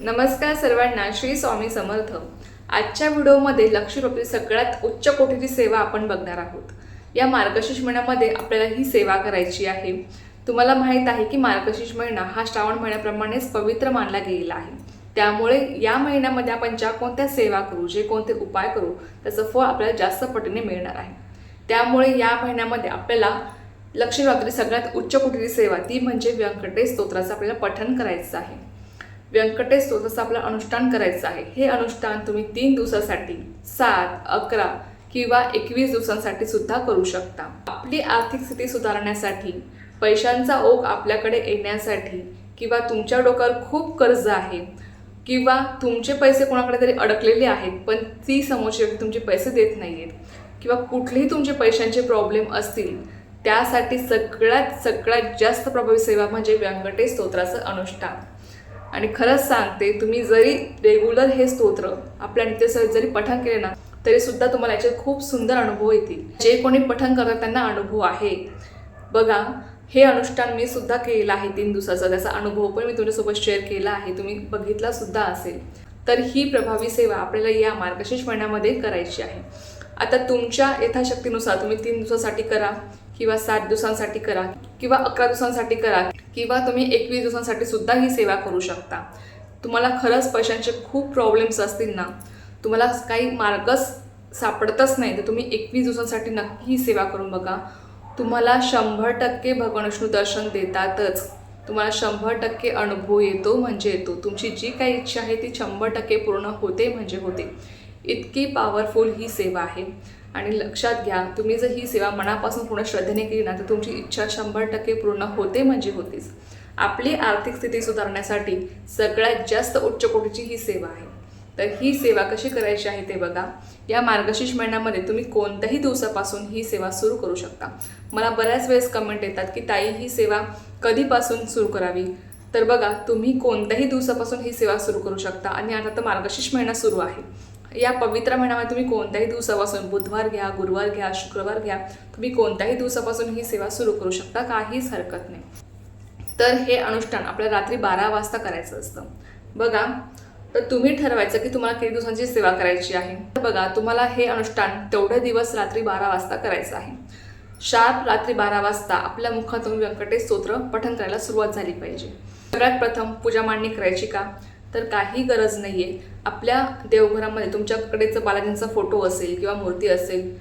नमस्कार सर्वांना श्री स्वामी समर्थ. आजच्या व्हिडिओमध्ये लक्ष्मीप्राप्ती सगळ्यात उच्च कोटीची सेवा आपण बघणार आहोत. या मार्गशीर्ष महिन्यामध्ये आपल्याला ही सेवा करायची आहे. तुम्हाला माहीत आहे की मार्गशीर्ष महिना हा श्रावण महिन्याप्रमाणेच पवित्र मानला गेलेला आहे. त्यामुळे या महिन्यामध्ये आपण ज्या कोणत्या सेवा करू जे कोणते उपाय करू त्याचं फळ आपल्याला जास्त पटीने मिळणार आहे. त्यामुळे या महिन्यामध्ये आपल्याला लक्ष्मीप्राप्ती सगळ्यात उच्च कोटीची सेवा ती म्हणजे व्यंकटेश स्तोत्राचं आपल्याला पठण करायचं आहे. व्यंकटेश स्तोत्राचं आपलं अनुष्ठान करायचं आहे. हे अनुष्ठान तुम्ही तीन दिवसासाठी सात अकरा किंवा एकवीस दिवसांसाठी सुद्धा करू शकता. आपली आर्थिक स्थिती सुधारण्यासाठी पैशांचा ओघ आपल्याकडे येण्यासाठी किंवा तुमच्या डोक्यावर खूप कर्ज आहे किंवा तुमचे पैसे कोणाकडे तरी अडकलेले आहेत पण ती समोरची व्यक्ती तुमचे पैसे देत नाही आहेत किंवा कुठलेही तुमचे पैशांचे प्रॉब्लेम असतील त्यासाठी सगळ्यात सगळ्यात जास्त प्रभावी सेवा म्हणजे व्यंकटेश स्तोत्राचं अनुष्ठान. आणि खरंच सांगते तुम्ही जरी रेग्युलर हे स्तोत्र आपल्या नित्यसहित जरी पठण केले ना तरी सुद्धा तुम्हाला याचे खूप सुंदर अनुभव येतील. जे कोणी पठण करतात त्यांना अनुभव आहे. बघा हे अनुष्ठान मी सुद्धा केलं आहे तीन दिवसाचा. त्याचा अनुभव पण मी तुमच्यासोबत शेअर केला आहे. तुम्ही बघितला सुद्धा असेल. तर ही प्रभावी सेवा आपल्याला या मार्गशीर्ष महिन्यामध्ये करायची आहे. आता तुमच्या यथाशक्तीनुसार तुम्ही तीन दिवसासाठी करा. किंवा सात दिवसांसाठी करा किंवा अकरा दिवसांसाठी करा किंवा तुम्ही एकवीस दिवसांसाठी सुद्धा ही सेवा करू शकता. तुम्हाला खरंच पैशांचे खूप प्रॉब्लेम्स असतील ना. तुम्हाला काही मार्गच सापडतच नाही तर तुम्ही एकवीस दिवसांसाठी नक्की ही सेवा करून बघा. तुम्हाला शंभर टक्के भगवान विष्णू दर्शन देतातच. तुम्हाला शंभर टक्के अनुभव येतो म्हणजे येतो. तुमची जी काही इच्छा आहे ती शंभर टक्के पूर्ण होते म्हणजे होते. इतकी पॉवरफुल ही सेवा आहे. आणि लक्षात घ्या तुम्ही जर ही सेवा मनापासून पूर्ण श्रद्धेने केली ना तर तुमची इच्छा शंभर टक्के पूर्ण होते म्हणजे होतीच. आपली आर्थिक स्थिती सुधारण्यासाठी सगळ्यात जास्त उच्च कोटीची ही सेवा आहे. तर ही सेवा कशी करायची आहे ते बघा. या मार्गशीर्ष महिन्यामध्ये तुम्ही कोणत्याही दिवसापासून ही सेवा सुरू करू शकता. मला बऱ्याच वेळेस कमेंट येतात की ताई ही सेवा कधीपासून सुरू करावी? तर बघा तुम्ही कोणत्याही दिवसापासून ही सेवा सुरू करू शकता आणि आता तर मार्गशीर्ष महिना सुरू आहे. या पवित्र महिन्यामध्ये तुम्ही कोणत्याही दिवसापासून बुधवार घ्या गुरुवार घ्या शुक्रवार घ्या तुम्ही कोणत्याही दिवसापासून ही सेवा सुरू करू शकता काहीच हरकत नाही. तर हे अनुष्ठान आपल्याला रात्री बारा वाजता करायचं असतं. बघा तर तुम्ही ठरवायचं की तुम्हाला किती दिवसांची सेवा करायची आहे. तर बघा तुम्हाला हे अनुष्ठान तेवढे दिवस रात्री बारा वाजता करायचं आहे. शार्प रात्री बारा वाजता आपल्या मुखातून व्यंकटेश स्तोत्र पठण करायला सुरुवात झाली पाहिजे. सगळ्यात प्रथम पूजा मांडणी करायची का? तर काही गरज नाही आहे आपल्या देवघरामध्ये तुमच्याकडे जर बालाजींचा फोटो असेल किंवा मूर्ती असेल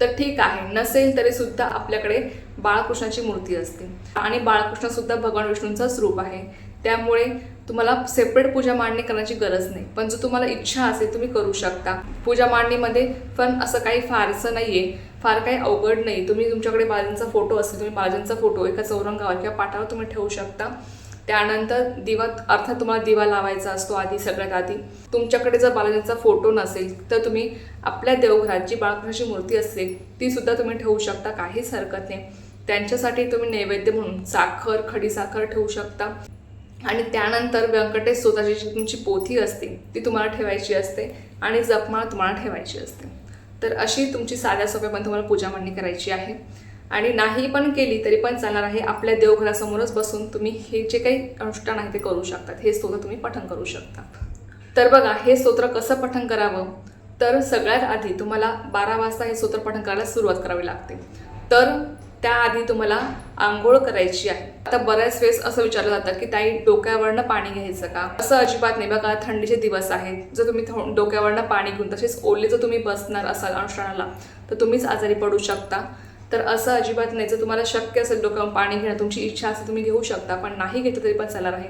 तर ठीक आहे. नसेल तरीसुद्धा आपल्याकडे बाळकृष्णाची मूर्ती असते. आणि बाळकृष्णसुद्धा भगवान विष्णूंचाच रूप आहे. त्यामुळे तुम्हाला सेपरेट पूजा मांडणी करण्याची गरज नाही. पण जर तुम्हाला इच्छा असेल तुम्ही करू शकता. पूजा मांडणीमध्ये पण असं काही फारसं नाही आहे फार काही अवघड नाही. तुम्ही तुमच्याकडे बालाजींचा फोटो असेल तुम्ही बालाजींचा फोटो एका चौरंगावर किंवा पाठावर तुम्ही ठेवू शकता. त्यानंतर दिवा अर्थात तुम्हाला दिवा लावायचा असतो आधी सगळ्यात आधी. तुमच्याकडे जर बालाजींचा फोटो नसेल तर तुम्ही आपल्या देवघरात जी बाळकृष्णाची मूर्ती असेल ती सुद्धा तुम्ही ठेवू शकता काहीच हरकत नाही. त्यांच्यासाठी तुम्ही नैवेद्य म्हणून साखर खडीसाखर ठेवू शकता. आणि त्यानंतर व्यंकटेश स्वतःची जी तुमची पोथी असते ती तुम्हाला ठेवायची असते आणि जपमाळ तुम्हाला ठेवायची असते. तर अशी तुमची साध्या सोप्यामध्ये तुम्हाला पूजा मांडणी करायची आहे. आणि नाही पण केली तरी पण चालणार आहे आपल्या देवघरासमोरच बसून तुम्ही हे जे काही अनुष्ठान आहे ते करू शकतात. हे स्तोत्र तुम्ही पठण करू शकता. तर बघा हे स्तोत्र कसं पठण करावं? तर सगळ्यात आधी तुम्हाला बारा वाजता हे स्तोत्र पठण करायला सुरुवात करावी लागते. तर त्याआधी तुम्हाला आंघोळ करायची आहे. आता बऱ्याच वेळेस असं विचारलं जातं की ताई डोक्यावरनं पाणी घ्यायचं का? असं अजिबात नाही बघा थंडीचे दिवस आहेत. जर तुम्ही डोक्यावरनं पाणी घेऊन तसेच ओले जर तुम्ही बसणार असाल अनुष्ठानाला तर तुम्हीच आजारी पडू शकता. तर असं अजिबात नाही. जर तुम्हाला शक्य असेल डोक्यावर पाणी घेणं तुमची इच्छा असेल तुम्ही घेऊ शकता पण नाही घेतलं तरी पण चालणार आहे.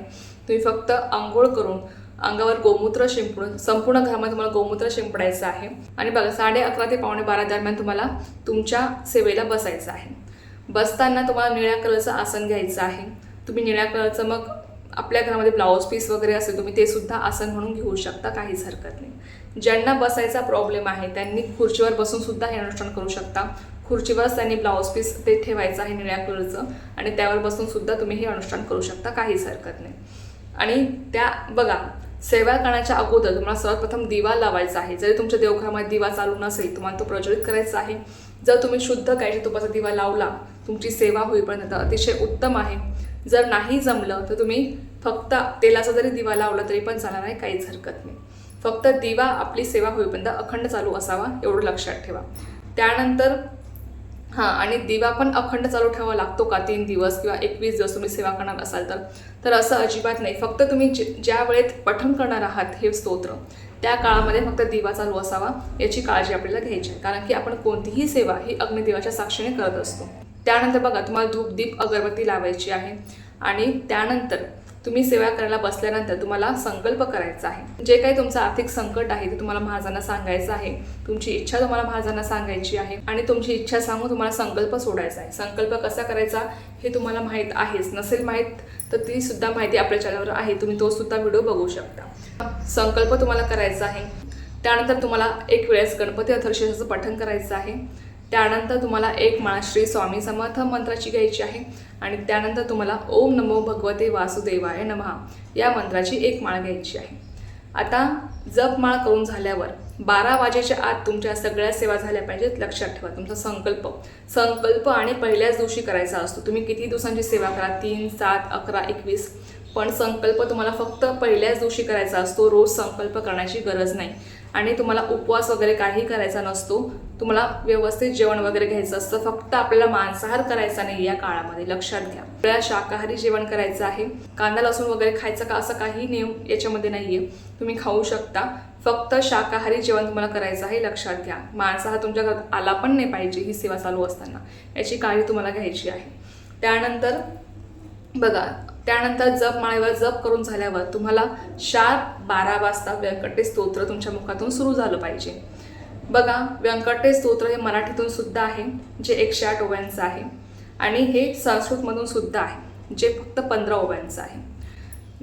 तुम्ही फक्त आंघोळ करून अंगावर गोमूत्र शिंपडून संपूर्ण घरामध्ये तुम्हाला गोमूत्र शिंपडायचं आहे. आणि बघा साडे अकरा ते पावणे बारा दरम्यान तुम्हाला तुमच्या सेवेला बसायचं आहे. बसताना तुम्हाला निळ्या कलरचं आसन घ्यायचं आहे. तुम्ही निळ्या कलरचं मग आपल्या घरामध्ये ब्लाऊज पीस वगैरे असेल तुम्ही ते सुद्धा आसन म्हणून घेऊ शकता काहीच हरकत नाही. ज्यांना बसायचा प्रॉब्लेम आहे त्यांनी खुर्चीवर बसून सुद्धा हे अनुष्ठान करू शकता. खुर्चीवरच त्यांनी ब्लाऊज पीस ते ठेवायचं आहे निळ्या कलरचं आणि त्यावर बसून सुद्धा तुम्ही हे अनुष्ठान करू शकता काहीच हरकत नाही. आणि त्या बघा सेवा करण्याच्या अगोदर तुम्हाला सर्वप्रथम दिवा लावायचा आहे. जरी तुमच्या देवघरामध्ये दिवा चालू नसेल तुम्हाला तो प्रज्वलित करायचा आहे. जर तुम्ही शुद्ध गायच्या तुपाचा दिवा लावला तुमची सेवा होईपर्यंत अतिशय उत्तम आहे. जर नाही जमलं तर तुम्ही फक्त तेलाचा जरी दिवा लावला तरी पण चालणार नाही काहीच हरकत नाही. फक्त दिवा आपली सेवा होईपर्यंत अखंड चालू असावा एवढं लक्षात ठेवा. त्यानंतर हां आणि दिवा पण अखंड चालू ठेवावा लागतो का तीन दिवस किंवा एकवीस दिवस तुम्ही सेवा करणार असाल तर? तर असं अजिबात नाही. फक्त तुम्ही जे ज्या वेळेत पठण करणार आहात हे स्तोत्र त्या काळामध्ये फक्त दिवा चालू असावा याची काळजी आपल्याला घ्यायची आहे. कारण की आपण कोणतीही सेवा ही अग्निदेवाच्या साक्षीने करत असतो. त्यानंतर बघा तुम्हाला धूप दीप अगरबत्ती लावायची आहे. आणि त्यानंतर तुम्ही सेवा करायला बसल्यानंतर तुम्हाला संकल्प करायचा आहे. जे काही तुमचं आर्थिक संकट आहे ते तुम्हाला महाजांना सांगायचं आहे. तुमची इच्छा तुम्हाला महाजांना सांगायची आहे आणि तुमची इच्छा सांगून तुम्हाला संकल्प सोडायचा आहे. संकल्प कसा करायचा हे तुम्हाला माहीत आहेच. नसेल माहीत तर ती सुद्धा माहिती आपल्या चॅनलवर आहे. तुम्ही तो सुद्धा व्हिडिओ बघू शकता. संकल्प तुम्हाला करायचा आहे. त्यानंतर तुम्हाला एक वेळेस गणपती अथर्षेचं पठण करायचं आहे. त्यानंतर तुम्हाला एक माळा श्री स्वामी समर्थ मंत्राची घ्यायची आहे. आणि त्यानंतर तुम्हाला ओम नमो भगवते वासुदेवाय नमहा या मंत्राची एक माळ घ्यायची आहे. आता जप माळ करून झाल्यावर बारा वाजेच्या आत तुमच्या सगळ्या सेवा झाल्या पाहिजेत. लक्षात ठेवा तुमचा संकल्प. संकल्प आणि पहिल्याच दिवशी करायचा असतो. तुम्ही किती दिवसांची सेवा करा? तीन सात अकरा एकवीस. पण संकल्प तुम्हाला फक्त पहिल्याच दिवशी करायचा असतो. रोज संकल्प करण्याची गरज नाही. आणि तुम्हाला उपवास वगैरे काही करायचा नसतो. तुम्हाला व्यवस्थित जेवण वगैरे घ्यायचं असतं फक्त आपल्याला मांसाहार करायचा नाही या काळामध्ये. लक्षात घ्या. आपल्याला शाकाहारी जेवण करायचं आहे. कांदा लसूण वगैरे खायचं का असं काही नियम याच्यामध्ये नाही आहे तुम्ही खाऊ शकता. फक्त शाकाहारी जेवण तुम्हाला करायचं आहे लक्षात घ्या. मांसाहार तुमच्या घरात आला पण नाही पाहिजे ही सेवा चालू असताना. याची काळजी तुम्हाला घ्यायची आहे. त्यानंतर बघा त्यानंतर जप माळेवर जप करून झाल्यावर तुम्हाला शार्प बारा वाजता व्यंकटेश स्तोत्र तुमच्या मुखातून सुरू झालं पाहिजे. बघा व्यंकटेश स्तोत्र हे मराठीतून सुद्धा आहे जे एकशे आठ ओव्यांचं आहे. आणि हे संस्कृतमधून सुद्धा आहे जे फक्त पंधरा ओव्यांचं आहे.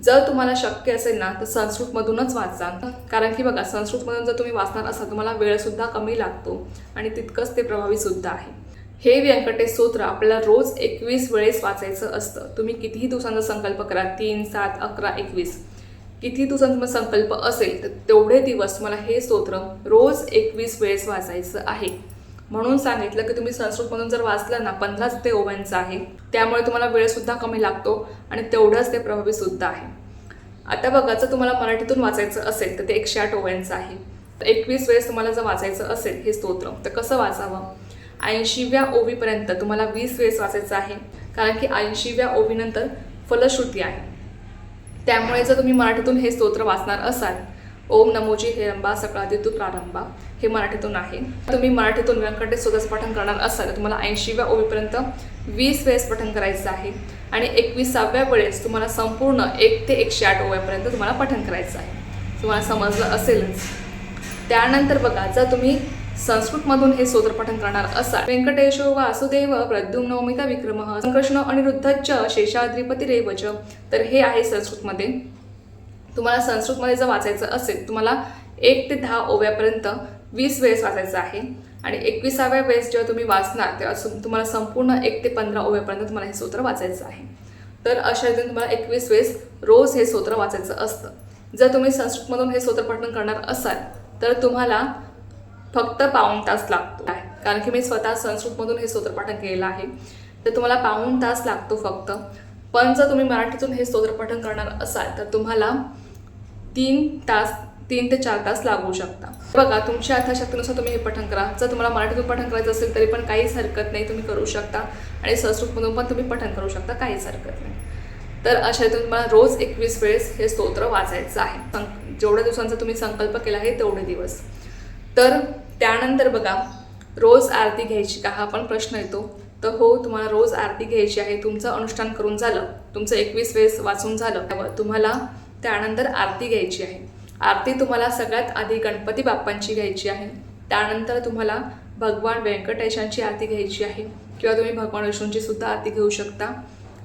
जर तुम्हाला शक्य असेल ना तर संस्कृतमधूनच वाचा. कारण की बघा संस्कृतमधून जर तुम्ही वाचणार असाल तुम्हाला वेळसुद्धा कमी लागतो आणि तितकंच ते प्रभावीसुद्धा आहे. हे व्यंकटेश स्तोत्र आपल्याला रोज एकवीस वेळेस वाचायचं असतं. तुम्ही कितीही दिवसांचा संकल्प करा तीन सात अकरा एकवीस. किती तुझा संकल्प असेल तर तेवढे दिवस तुम्हाला हे स्तोत्र रोज एकवीस वेळेस वाचायचं आहे. म्हणून सांगितलं की तुम्ही संस्कृतमधून जर वाचलं ना पंधराच ते ओव्यांचं आहे. त्यामुळे तुम्हाला वेळसुद्धा कमी लागतो आणि तेवढंच ते प्रभावीसुद्धा आहे. आता बघा जर तुम्हाला मराठीतून वाचायचं असेल तर ते एकशे आठ ओव्यांचं आहे. तर एकवीस वेळेस तुम्हाला जर वाचायचं असेल हे स्तोत्र तर कसं वाचावं? ऐंशीव्या ओवीपर्यंत तुम्हाला वीस वेळेस वाचायचं आहे. कारण की ऐंशीव्या ओवीनंतर फलश्रुती आहे. त्यामुळे जर तुम्ही मराठीतून हे स्तोत्र वाचणार असाल ओम नमोजी हेरंबा सकाळादितू प्रारंभा हे मराठीतून आहे. तुम्ही मराठीतून व्यंकटेश स्वतःच पठण करणार असाल तर तुम्हाला ऐंशीव्या ओवीपर्यंत वीस वेळेस पठण करायचं आहे. आणि एकविसाव्या वेळेस तुम्हाला संपूर्ण एक ते एकशे आठ ओव्यापर्यंत तुम्हाला पठण करायचं आहे. तुम्हाला समजलं असेलच. त्यानंतर बघा जर तुम्ही संस्कृतमधून हे सूत्रपठन करणार असाल. व्यंकटेशो वासुदेव प्रद्युम्नौमिता विक्रम संकृष्ण अनिरुद्धच शेषाद्रिपती रेवच. तर हे आहे संस्कृतमध्ये. तुम्हाला संस्कृतमध्ये जर वाचायचं असेल तुम्हाला एक ते दहा ओव्यापर्यंत वीस वेळेस वाचायचं आहे. आणि एकविसाव्या वेळेस जेव्हा तुम्ही वाचणार तेव्हा सु- तुम्हाला संपूर्ण एक ते पंधरा ओव्यापर्यंत तुम्हाला हे सूत्र वाचायचं आहे. तर अशा रीतीने तुम्हाला एकवीस वेळेस रोज हे सूत्र वाचायचं असतं. जर तुम्ही संस्कृतमधून हे सूत्रपठन पठण करणार असाल तर तुम्हाला फक्त पाऊण तास लागतो. कारण की मी स्वतः संस्कृतमधून हे स्तोत्र केलेलं आहे. तर तुम्हाला पाऊण तास लागतो फक्त. पण जर तुम्ही मराठीतून हे स्तोत्रपठन करणार असाल तर तुम्हाला तीन तास तीन ते चार तास लागू शकता. बघा तुमच्या अर्थशक्तीनुसार तुम्ही हे पठण करा. जर तुम्हाला मराठीतून पठण करायचं असेल तरी पण काहीच हरकत नाही तुम्ही करू शकता. आणि संस्कृतमधून पण तुम्ही पठण करू शकता काहीच हरकत नाही. तर अशा रीतीने तुम्हाला रोज एकवीस वेळेस हे स्तोत्र वाचायचं आहे. जेवढ्या दिवसांचा तुम्ही संकल्प केला आहे तेवढे दिवस. तर त्यानंतर बघा रोज आरती घ्यायची का हा पण प्रश्न येतो. तर हो तुम्हाला रोज आरती घ्यायची आहे तुमचं अनुष्ठान करून झालं तुमचं एकवीस वेळेस वाचून झालं त्यावर तुम्हाला त्यानंतर आरती घ्यायची आहे. आरती तुम्हाला सगळ्यात आधी गणपती बाप्पांची घ्यायची आहे. त्यानंतर तुम्हाला भगवान व्यंकटेशांची आरती घ्यायची आहे किंवा तुम्ही भगवान विष्णूंची सुद्धा आरती घेऊ शकता.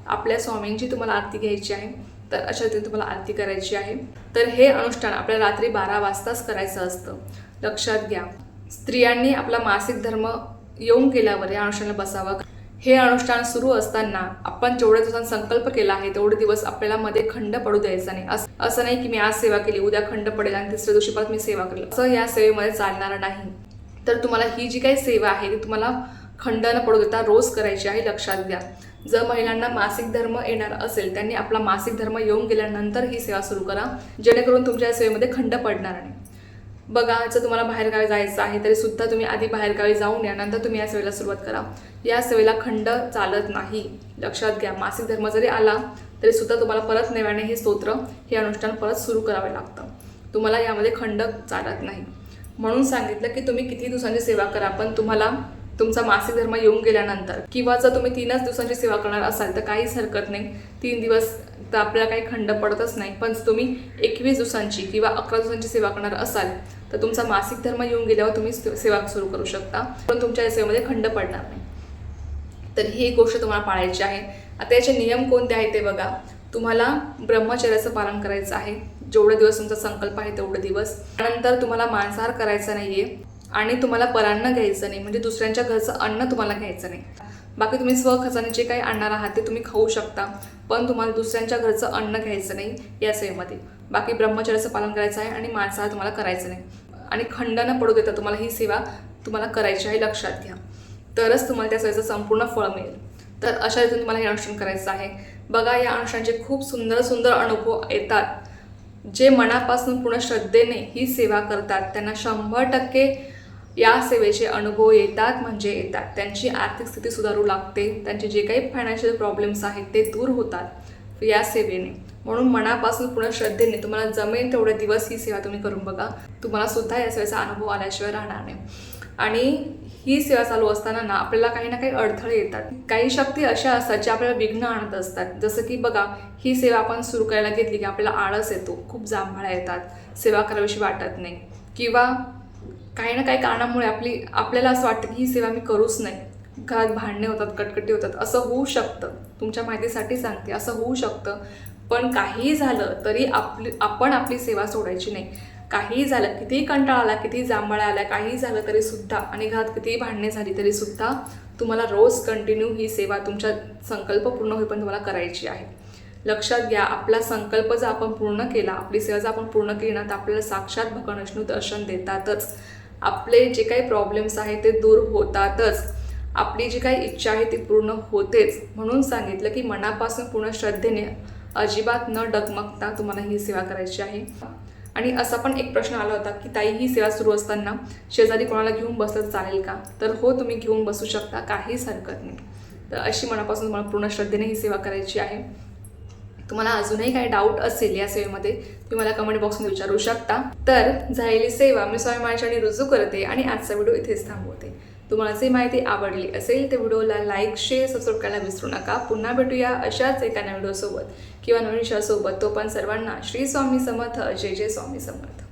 आपल्या स्वामींची तुम्हाला आरती घ्यायची आहे तर अशा रीतीने तुम्हाला आरती करायची आहे. तर हे अनुष्ठान आपल्याला रात्री बारा वाजताच करायचं असतं. लक्षात घ्या. स्त्रियांनी आपला मासिक धर्म येऊन गेल्यावर या अनुष्ठानाला बसावं. हे अनुष्ठान सुरू असताना आपण जेवढ्या दिवसांत संकल्प केला आहे तेवढे दिवस आपल्याला मध्ये खंड पडू द्यायचा नाही. असं- नाही की मी आज सेवा केली उद्या खंड पडेल आणि तिसऱ्या दिवशी परत मी सेवा करेल. असं या सेवेमध्ये चालणार नाही. तर तुम्हाला ही जी काही सेवा आहे ती तुम्हाला खंड न पडू देता रोज करायची आहे लक्षात घ्या. जर महिलांना मासिक धर्म येणार असेल त्यांनी आपला मासिक धर्म येऊन गेल्यानंतर ही सेवा सुरू करा. जेणेकरून तुमच्या या सेवेमध्ये खंड पडणार नाही. बघा जर तुम्हाला बाहेरगावी जायचं आहे तरी सुद्धा तुम्ही आधी बाहेरगावी जाऊन या नंतर तुम्ही या सेवेला सुरुवात करा. या सेवेला खंड चालत नाही. लक्षात घ्या मासिक धर्म जरी आला तरी सुद्धा तुम्हाला परत नव्याने हे स्तोत्र हे अनुष्ठान परत सुरू करावे लागतं. तुम्हाला यामध्ये खंड चालत नाही. म्हणून सांगितलं की तुम्ही किती दिवसांची सेवा करा पण तुम्हाला तुमचा मासिक धर्म येऊन गेल्यानंतर किंवा जर तुम्ही तीनच दिवसांची सेवा करणार असाल तर काहीच हरकत नाही. तीन दिवस तर आपल्याला काही खंड पडतच नाही. पण तुम्ही एकवीस दिवसांची किंवा अकरा दिवसांची सेवा करणार असाल तर तुमचा मासिक धर्म येऊन गेल्यावर तुम्ही सेवा सुरू करू शकता. पण तुमच्या सेवेमध्ये खंड पडणार नाही. तर ही एक गोष्ट तुम्हाला पाळायची आहे. आता याचे नियम कोणते आहेत ते बघा. तुम्हाला ब्रह्मचर्याचं पालन करायचं आहे. जेवढे दिवस तुमचा संकल्प आहे तेवढे दिवस. त्यानंतर तुम्हाला मांसाहार करायचा नाही आहे आणि तुम्हाला परान्न घ्यायचं नाही म्हणजे दुसऱ्यांच्या घरचं अन्न तुम्हाला घ्यायचं नाही. बाकी तुम्ही स्वखजाने जे काही आणणार आहात ते तुम्ही खाऊ शकता पण तुम्हाला दुसऱ्यांच्या घरचं अन्न घ्यायचं नाही या सेवेमध्ये. बाकी ब्रह्मचर्याचं पालन करायचं आहे आणि मांसाहार तुम्हाला करायचं नाही. आणि खंड न पडू देता तुम्हाला ही सेवा तुम्हाला करायची आहे लक्षात घ्या. तरच तुम्हाला त्या सेवेचं संपूर्ण फळ मिळेल. तर अशा रीतीने तुम्हाला हे अनुष्ठान करायचं आहे. बघा या अनुष्ठानचे खूप सुंदर सुंदर अनुभव येतात. जे मनापासून पूर्ण श्रद्धेने ही सेवा करतात त्यांना शंभर टक्के या सेवेचे अनुभव येतात म्हणजे येतात. त्यांची आर्थिक स्थिती सुधारू लागते. त्यांचे जे काही फायनान्शियल प्रॉब्लेम्स आहेत ते दूर होतात या सेवेने. म्हणून मनापासून पूर्ण श्रद्धेने तुम्हाला जमेल तेवढे दिवस ही सेवा तुम्ही करून बघा. तुम्हाला सुद्धा या सेवेचा अनुभव आल्याशिवाय राहणार नाही. आणि ही सेवा चालू असताना ना आपल्याला काही ना काही अडथळे येतात. काही शक्ती अशा असतात ज्या आपल्याला विघ्न आणत असतात. जसं की बघा ही सेवा आपण सुरू करायला घेतली की आपल्याला आळस येतो खूप जांभळा येतात सेवा करावीशी वाटत नाही. किंवा काही ना काही कारणामुळे आपली आपल्याला असं वाटतं की ही सेवा मी करूच नाही. घरात भांडणे होतात कटकटी होतात असं होऊ शकतं. तुमच्या माहितीसाठी सांगते असं होऊ शकतं. पण काहीही झालं तरी आपली आपण आपली सेवा सोडायची नाही. काहीही झालं कितीही कंटाळा आला कितीही जांभळा आला काहीही झालं तरी सुद्धा आणि घरात कितीही भांडणे झाली तरी सुद्धा तुम्हाला रोज कंटिन्यू ही सेवा तुमच्या संकल्प पूर्ण होईपर्यंत तुम्हाला करायची आहे. लक्षात घ्या आपला संकल्प जर आपण पूर्ण केला आपली सेवा जर आपण पूर्ण केली ना तर आपल्याला साक्षात भगवान विष्णू दर्शन देतातच. आपले जे काही प्रॉब्लेम्स आहेत ते दूर होतातच. आपली जी काही इच्छा आहे ती पूर्ण होतेच. म्हणून सांगितलं की मनापासून पूर्ण श्रद्धेने अजिबात न डगमगता तुम्हाला ही सेवा करायची आहे. आणि असा पण एक प्रश्न आला होता की ताई ही सेवा सुरू असताना शेजारी कोणाला घेऊन बसलं चालेल का? तर हो तुम्ही घेऊन बसू शकता काहीच हरकत नाही. तर अशी मनापासून तुम्हाला पूर्ण श्रद्धेने ही सेवा करायची आहे. तुम्हाला अजूनही काही डाऊट असेल या सेवेमध्ये तुम्ही मला कमेंट बॉक्समध्ये विचारू शकता. तर झालेली सेवा मी स्वामी माझ्याने रुजू करते आणि आजचा व्हिडिओ इथेच थांबवते. तुम्हाला जी माहिती आवडली असेल तर व्हिडिओला लाईक शेअर सबस्क्राईब करायला विसरू नका. पुन्हा भेटूया अशाच एका व्हिडिओसोबत किंवा नवीन विषयासोबत तो पण सर्वांना श्री स्वामी समर्थ जय जय स्वामी समर्थ.